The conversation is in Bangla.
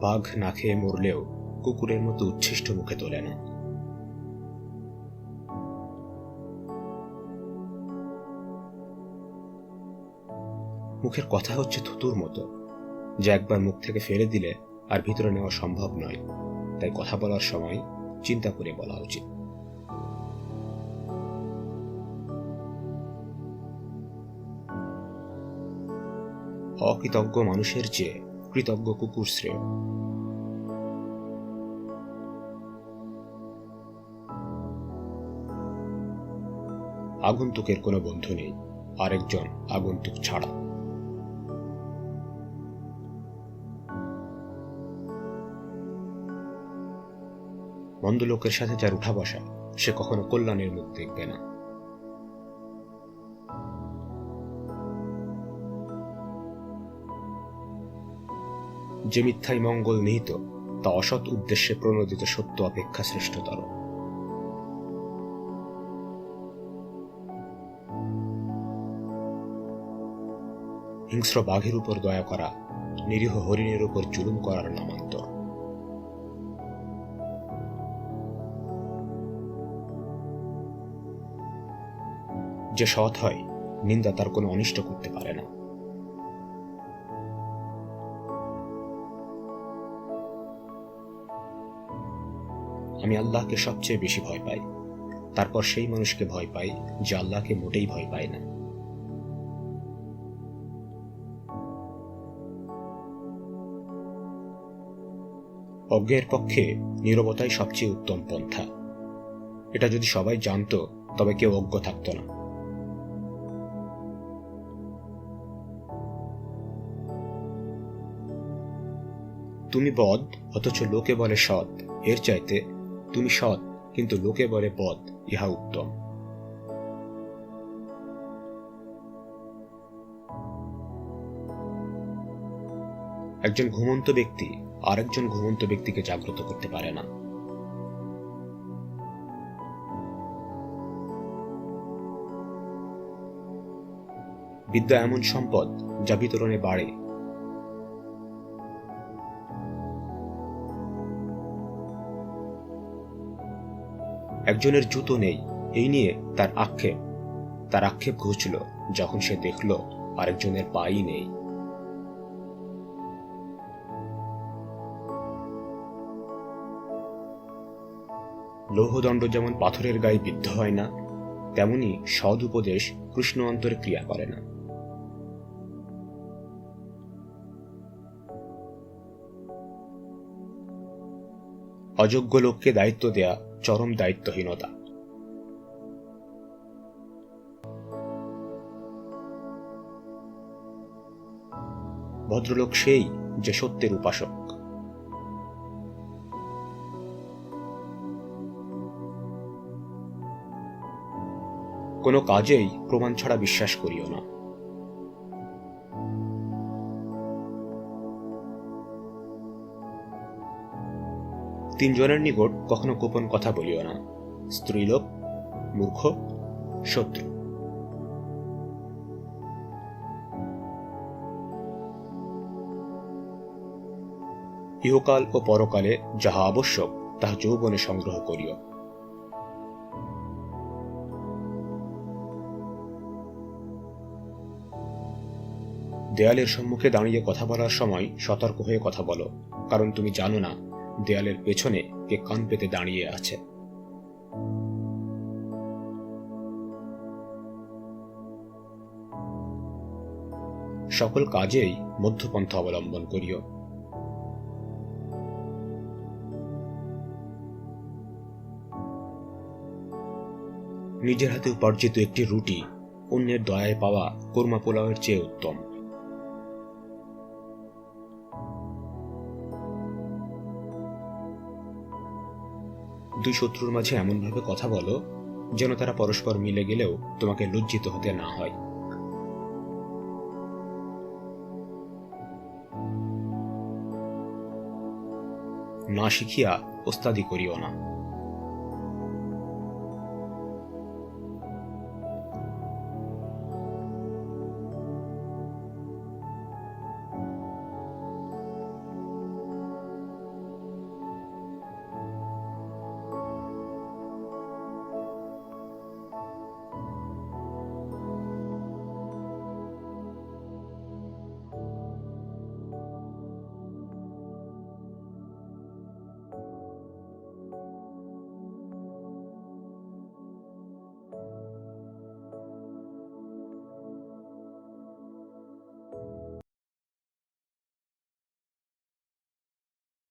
বাঘ না খেয়ে মরলেও কুকুরের মতো উচ্ছিষ্ট মুখে তোলে না। মুখের কথা হচ্ছে থুতুর মতো, যা একবার মুখ থেকে ফেলে দিলে আর ভিতরে নেওয়া সম্ভব নয়। তাই কথা বলার সময় চিন্তা করে বলা উচিত। অকৃতজ্ঞ মানুষের চেয়ে কৃতজ্ঞ কুকুর শ্রেয়। আগন্তুকের কোনো বন্ধু নেই, আরেকজন আগন্তুক ছাড়া। মন্দ লোকের সাথে যার উঠা বসা, সে কখনো কল্যাণের মুখ দেখবে না। যে মিথ্যায় মঙ্গল নিহিত, তা অসৎ উদ্দেশ্যে প্রণোদিত সত্য অপেক্ষা শ্রেষ্ঠতর। হিংস্র বাঘের উপর দয়া করা, নিরীহ হরিণের উপর জুলুম করার নামান্তর যে সৎ হয়, নিন্দা তার কোনো অনিষ্ট করতে পারে না। আমি আল্লাহকে সবচেয়ে বেশি ভয় পাই। তারপর সেই মানুষকে ভয় পাই, যে আল্লাহকে মোটেই ভয় পায় না। অজ্ঞের পক্ষে নীরবতাই সবচেয়ে উত্তম পন্থা। এটা যদি সবাই জানতো, তবে কেউ অজ্ঞ থাকতো না। তুমি বদ, অথচ লোকে বলে সৎ। এর চাইতে তুমি সৎ, কিন্তু লোকে বলে বদ, ইহা উত্তম। একজন ঘুমন্ত ব্যক্তি আরেকজন ঘুমন্ত ব্যক্তিকে জাগ্রত করতে পারে না। বিদ্যা এমন সম্পদ যা বিতরণে বাড়ে। একজনের জুতো নেই, এই নিয়ে তার আক্ষেপ। তার আক্ষেপ ঘুচল যখন সে দেখল আরেকজনের পাই নেই। লৌহদণ্ড যেমন পাথরের গায়ে বিদ্ধ হয় না, তেমনি সদ উপদেশ কৃষ্ণ অন্তরে ক্রিয়া করে না। অযোগ্য লোককে দায়িত্ব দেয়া চরম দায়িত্বহীনতা। ভদ্রলোক সেই যে সত্যের উপাসক। কোনো কাজেই প্রমাণ ছাড়া বিশ্বাস করিও না। তিনজনের নিকট কখনো গোপন কথা বলিও না। স্ত্রীলোক, মূর্খ, শত্রু। ইহকাল ও পরকালে যাহা আবশ্যক, তাহা যৌবনে সংগ্রহ করিও। দেয়ালের সম্মুখে দাঁড়িয়ে কথা বলার সময় সতর্ক হয়ে কথা বলো, কারণ তুমি জানো না দেয়ালের পেছনে কে কান পেতে দাঁড়িয়ে আছে। সকল কাজেই মধ্যপন্থা অবলম্বন করিও। নিজের হাতে উপার্জিত একটি রুটি অন্যের দয়ায় পাওয়া কোরমা পোলাওয়ের চেয়ে উত্তম। দুই শত্রুর মাঝে এমনভাবে কথা বলো, যেন তারা পরস্পর মিলে গেলেও তোমাকে লজ্জিত হতে না হয়। না শিখিয়া ওস্তাদি করিও না।